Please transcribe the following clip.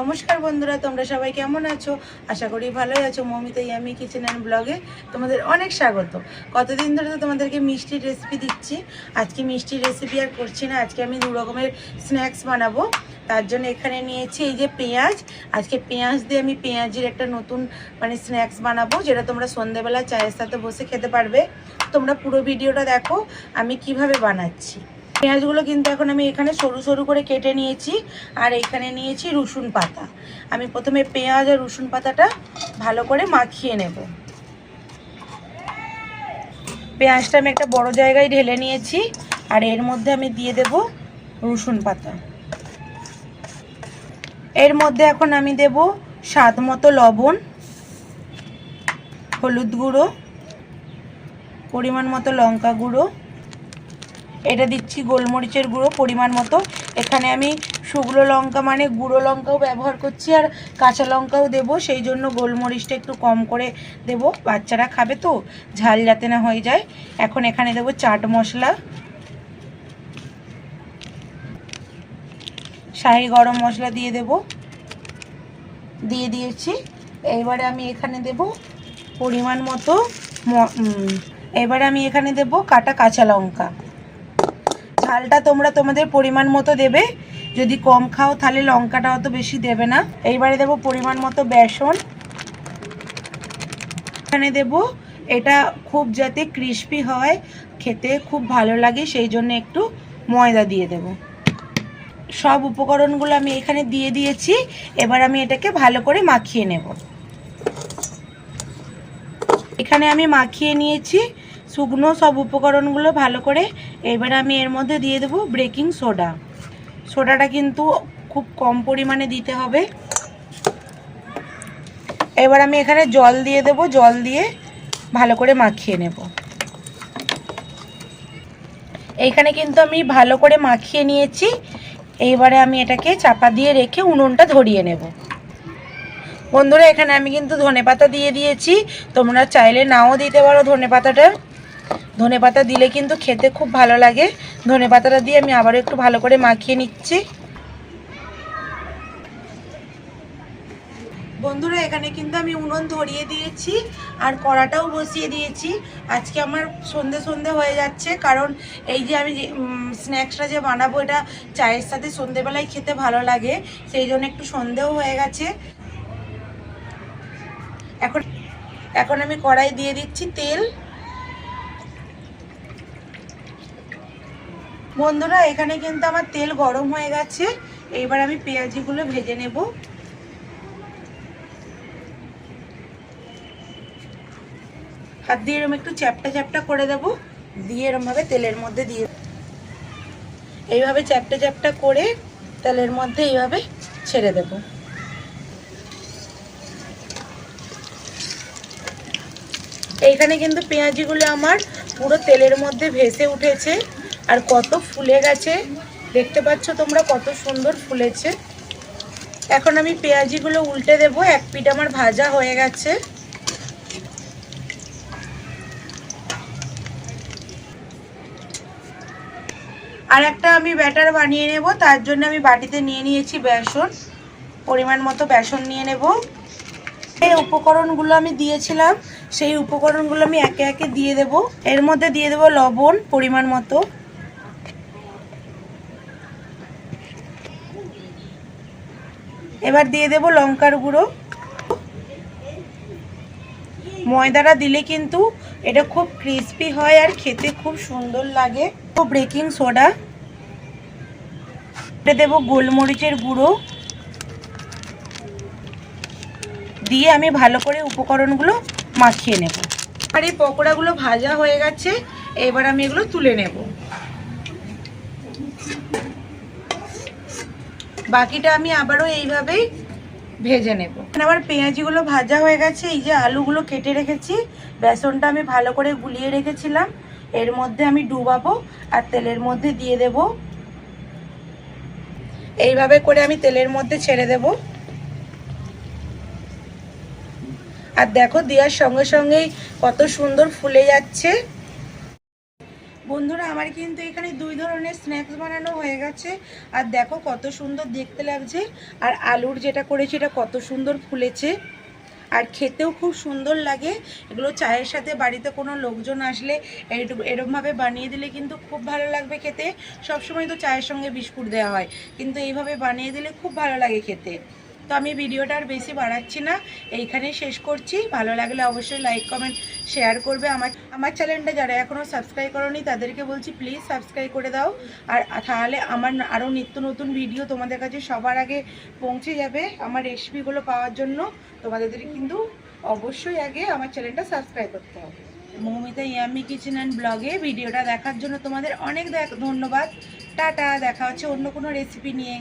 নমস্কার বন্ধুরা, তোমরা সবাই কেমন আছো? আশা করি ভালোই আছো। মমিতা ইয়ামি কিচেন অ্যান্ড ব্লগে তোমাদের অনেক স্বাগত। কতদিন ধরে তো তোমাদেরকে মিষ্টির রেসিপি দিচ্ছি। আজকে মিষ্টির রেসিপি আর করছি না, আজকে আমি দু রকমের স্ন্যাক্স বানাবো। তার জন্য এখানে নিয়েছি এই যে পেঁয়াজ। আজকে পেঁয়াজ দিয়ে আমি পেঁয়াজের একটা নতুন মানে স্ন্যাক্স বানাবো, যেটা তোমরা সন্ধেবেলা চায়ের সাথে বসে খেতে পারবে। তোমরা পুরো ভিডিওটা দেখো, আমি কীভাবে বানাচ্ছি। পেঁয়াজগুলো কিন্তু এখন আমি এখানে সরু সরু করে কেটে নিয়েছি, আর এখানে নিয়েছি রসুন পাতা। আমি প্রথমে পেঁয়াজ আর রসুন পাতাটা ভালো করে মাখিয়ে নেব। পেঁয়াজটা আমি একটা বড় জায়গায় ঢেলে নিয়েছি, আর এর মধ্যে আমি দিয়ে দেব রসুন পাতা। এর মধ্যে এখন আমি দেব স্বাদ মতো লবণ, হলুদ গুঁড়ো, পরিমাণ মতো লঙ্কা গুঁড়ো এটা দিচ্ছি গোলমরিচের গুঁড়ো পরিমাণ মতো। এখানে আমি শুকনো লঙ্কা মানে গুঁড়ো লঙ্কাও ব্যবহার করছি আর কাঁচা লঙ্কাও দেব, সেই জন্য গোলমরিচটা একটু কম করে দেব। বাচ্চারা খাবে তো, ঝাল যাতে না হয়ে যায়। এখন এখানে দেব চাট মশলা। শাহি গরম মশলা দিয়ে দেব। দিয়ে দিয়েছি। এইবারে আমি এখানে দেব পরিমাণ মতো এবারে আমি এখানে দেব কাটা কাঁচা লঙ্কা। ঝালটা তোমরা তোমাদের পরিমাণ মতো দেবে। যদি কম খাও তাহলে লঙ্কাটা অত বেশি দেবে না। এইবারে দেব পরিমাণ মতো বেসন। এখানে দেব এটা খুব যাতে ক্রিস্পি হয়, খেতে খুব ভালো লাগে, সেই জন্য একটু ময়দা দিয়ে দেব। সব উপকরণগুলো আমি এখানে দিয়ে দিয়েছি, এবার আমি এটাকে ভালো করে মাখিয়ে নেব। এখানে আমি মাখিয়ে নিয়েছি শুকনো সব উপকরণগুলো ভালো করে এবার আমি এর মধ্যে দিয়ে দেবো বেকিং সোডা সোডাটা কিন্তু খুব কম পরিমাণে দিতে হবে। এবার আমি এখানে জল দিয়ে দেব, জল দিয়ে ভালো করে মাখিয়ে নেব। এইখানে কিন্তু আমি ভালো করে মাখিয়ে নিয়েছি। এইবারে আমি এটাকে চাপা দিয়ে রেখে উনুনটা ধরিয়ে নেব। বন্ধুরা, এখানে আমি কিন্তু ধনেপাতা দিয়ে দিয়েছি। তোমরা চাইলে নাও দিতে পারো ধনেপাতাটা। ধনে পাতা দিলে কিন্তু খেতে খুব ভালো লাগে। ধনে পাতাটা দিয়ে আমি আবারও একটু ভালো করে মাখিয়ে নিচ্ছি। বন্ধুরা, এখানে কিন্তু আমি উনুন ধরিয়ে দিয়েছি আর কড়াটাও বসিয়ে দিয়েছি। আজকে আমার সন্ধে সন্ধে হয়ে যাচ্ছে, কারণ এই যে আমি স্ন্যাক্সটা যে বানাবো, এটা চায়ের সাথে সন্ধেবেলায় খেতে ভালো লাগে, সেই জন্য একটু সন্ধেও হয়ে গেছে। এখন এখন আমি কড়াই দিয়ে দিচ্ছি তেল। বন্ধুরা, এখানে কিন্তু আমার তেল গরম হয়ে গেছে। এইবার আমি পেঁয়াজিগুলো ভেজে নেব। হাত দিয়ে এরকম একটু চ্যাপটা চ্যাপটা করে দেব। দিয়ে এরমভাবে তেলের মধ্যে দিয়ে এইভাবে চ্যাপটা চ্যাপটা করে তেলের মধ্যে এইভাবে ছেড়ে দেব। এইখানে কিন্তু পেঁয়াজিগুলো আমার পুরো তেলের মধ্যে ভেসে উঠেছে। আর কত ফুলে গেছে। দেখতে পাচ্ছ তোমরা কত সুন্দর ফুলেছে। এখন আমি পেঁয়াজিগুলো উল্টে দেব, এক পিঠ আমার ভাজা হয়ে গেছে। আর একটা আমি ব্যাটার বানিয়ে নেব, তার জন্য আমি বাটিতে নিয়ে নিয়েছি বেসন। পরিমাণ মতো বেসন নিয়ে নেব। এই উপকরণগুলো আমি দিয়েছিলাম, সেই উপকরণগুলো আমি একে একে দিয়ে দেব। এর মধ্যে দিয়ে দেব লবণ পরিমাণ মতো। এবার দিয়ে দেব লঙ্কার গুঁড়ো। ময়দাটা দিলে কিন্তু এটা খুব ক্রিস্পি হয় আর খেতে খুব সুন্দর লাগে। তো বেকিং সোডা এটা দেবো গোলমরিচের গুঁড়ো। দিয়ে আমি ভালো করে উপকরণগুলো মাখিয়ে নেব। আর এই পকোড়াগুলো ভাজা হয়ে গেছে, এবার আমি এগুলো তুলে নেব। বাকিটা আমি আবারও এইভাবেই ভেজে নেব। আমার পেঁয়াজিগুলো ভাজা হয়ে গেছে, এই যে আলুগুলো কেটে রেখেছি। বেসনটা আমি ভালো করে গুলিয়ে রেখেছিলাম। এর মধ্যে আমি ডুবাবো আর তেলের মধ্যে দিয়ে দেব। এইভাবে করে আমি তেলের মধ্যে ছেড়ে দেব। আর দেখো দেওয়ার সঙ্গে সঙ্গেই কত সুন্দর ফুলে যাচ্ছে। বন্ধুরা, আমার কিন্তু এখানে দুই ধরনের স্ন্যাক্স বানানো হয়ে গেছে। আর দেখো কত সুন্দর দেখতে লাগছে। আর আলুর যেটা করেছি, এটা কত সুন্দর ফুলেছে। আর খেতেও খুব সুন্দর লাগে। এগুলো চায়ের সাথে বাড়িতে কোনো লোকজন আসলে এরমভাবে বানিয়ে দিলে কিন্তু খুব ভালো লাগবে খেতে। সবসময় তো চায়ের সঙ্গে বিস্কুট দেওয়া হয়। কিন্তু এইভাবে বানিয়ে দিলে খুব ভালো লাগে খেতে। তো আমি ভিডিওটা আর বেশি বাড়াচ্ছি না, এইখানেই শেষ করছি। ভালো লাগলে অবশ্যই লাইক কমেন্ট শেয়ার করবে আমার আমার চ্যানেলটা যারা এখনও সাবস্ক্রাইব করনি, তাদেরকে বলছি প্লিজ সাবস্ক্রাইব করে দাও। আর তাহলে আমার আরও নিত্য নতুন ভিডিও তোমাদের কাছে সবার আগে পৌঁছে যাবে আমার রেসিপিগুলো পাওয়ার জন্য। তোমাদের কিন্তু অবশ্যই আগে আমার চ্যানেলটা সাবস্ক্রাইব করতে হবে। মৌমিতা ইয়ামি কিচেন অ্যান্ড ব্লগে ভিডিওটা দেখার জন্য তোমাদের অনেক ধন্যবাদ। টাটা, দেখা হচ্ছে অন্য কোনো রেসিপি নিয়ে।